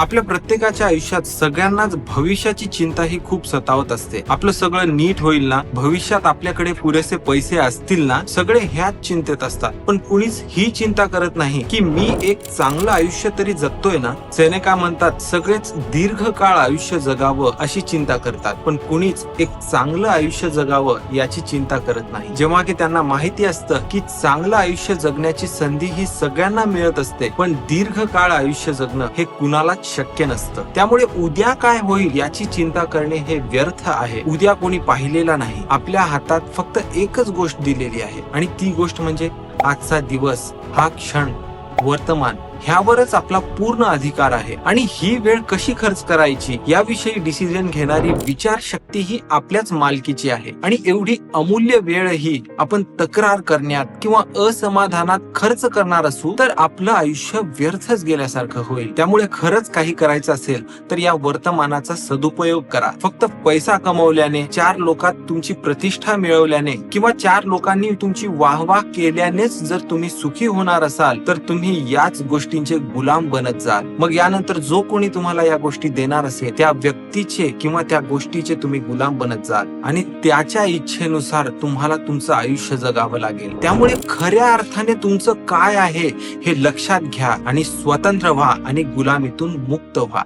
आपल्या प्रत्येकाच्या आयुष्यात सगळ्यांनाच भविष्याची चिंता ही खूप सतावत असते. आपलं सगळं नीट होईल ना भविष्यात आपल्याकडे पुरेसे पैसे असतील ना सगळे ह्याच चिंतेत असतात. पण कुणीच ही चिंता करत नाही की मी एक चांगलं आयुष्य तरी जगतोय ना? सेनेका म्हणतात सगळेच दीर्घकाळ आयुष्य जगावं अशी चिंता करतात. पण कुणीच एक चांगलं आयुष्य जगावं याची चिंता करत नाही. जेव्हा की त्यांना माहिती असतं की चांगलं आयुष्य जगण्याची संधी ही सगळ्यांना मिळत असते पण दीर्घ काळ आयुष्य जगणं हे कुणालाच शक्य नसतं. त्यामुळे उद्या काय होईल याची चिंता करणे हे व्यर्थ आहे. उद्या कोणी पाहिलेला नाही. आपल्या हातात फक्त एकच गोष्ट दिलेली आहे. आणि ती गोष्ट म्हणजे आजचा दिवस. हा क्षण वर्तमान. ह्यावरच आपला पूर्ण अधिकार आहे. आणि ही वेळ कशी खर्च करायची? याविषयी डिसिजन घेणारी विचारशक्ती ही आपल्याच मालकीची आहे. आणि एवढी अमूल्य वेळ ही आपण तक्रार करण्यात किंवा असमाधानात खर्च करणार असू तर आपलं आयुष्य व्यर्थच गेल्यासारखं होईल. त्यामुळे खरंच काही करायचं असेल तर या वर्तमानाचा सदुपयोग करा. फक्त पैसा कमवल्याने चार लोकात तुमची प्रतिष्ठा मिळवल्याने किंवा चार लोकांनी तुमची वाहवाह केल्यानेच जर तुम्ही सुखी होणार असाल तर तुम्ही याच गोष्टी गोष्टींचे गुलाम बनत जाल. मग यानंतर जो कोणी तुम्हाला या गोष्टी देणार असेल त्या व्यक्तीचे किंवा त्या गोष्टीचे तुम्ही गुलाम बनत जाल. आणि त्याच्या इच्छेनुसार तुम्हाला तुमचं आयुष्य जगावं लागेल. त्यामुळे खऱ्या अर्थाने तुमचं काय आहे हे लक्षात घ्या आणि स्वतंत्र व्हा आणि गुलामीतून मुक्त व्हा.